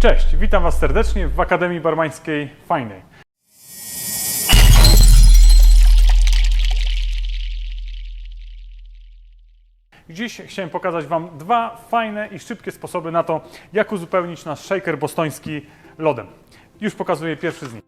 Cześć, witam Was serdecznie w Akademii Barmańskiej Fajnej. Dziś chciałem pokazać Wam dwa fajne i szybkie sposoby na to, jak uzupełnić nasz shaker bostoński lodem. Już pokazuję pierwszy z nich.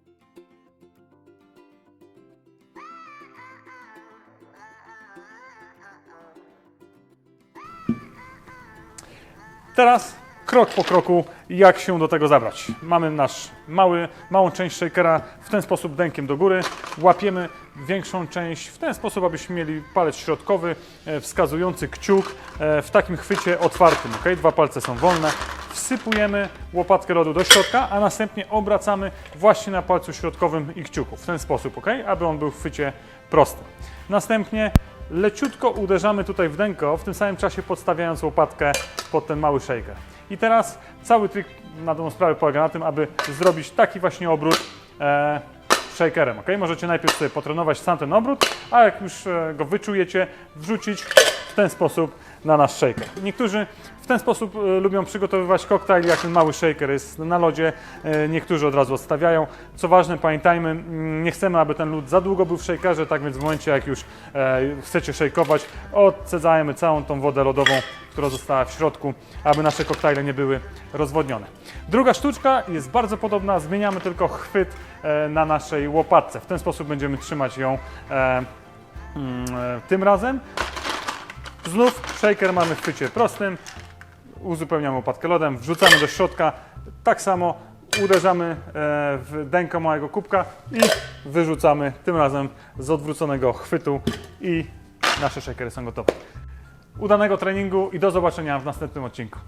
Teraz krok po kroku, jak się do tego zabrać. Mamy nasz mały, małą część shakera w ten sposób dękiem do góry. Łapiemy większą część w ten sposób, abyśmy mieli palec środkowy, e, wskazujący kciuk e, w takim chwycie otwartym. ok? Dwa palce są wolne. Wsypujemy łopatkę lodu do środka, a następnie obracamy właśnie na palcu środkowym i kciuku. W ten sposób, ok? aby on był w chwycie prostym. Następnie leciutko uderzamy tutaj w dęko, w tym samym czasie podstawiając łopatkę pod ten mały shaker. I teraz cały trik na dobrą sprawę polega na tym, aby zrobić taki właśnie obrót e, shakerem. ok? Możecie najpierw sobie potrenować sam ten obrót, a jak już e, go wyczujecie, wrzucić w ten sposób na nasz shaker. Niektórzy w ten sposób e, lubią przygotowywać koktajl, jak ten mały shaker jest na lodzie, e, niektórzy od razu odstawiają. Co ważne, pamiętajmy, mm, nie chcemy, aby ten lód za długo był w shakerze, tak więc w momencie, jak już e, chcecie shakeować, odcedzajmy całą tą wodę lodową, która została w środku, aby nasze koktajle nie były rozwodnione. Druga sztuczka jest bardzo podobna, zmieniamy tylko chwyt na naszej łopatce. W ten sposób będziemy trzymać ją mm, tym razem. Znów shaker mamy w chwycie prostym, uzupełniamy łopatkę lodem, wrzucamy do środka, tak samo uderzamy e, w dękę małego kubka i wyrzucamy tym razem z odwróconego chwytu i nasze shakery są gotowe. Udanego treningu i do zobaczenia w następnym odcinku.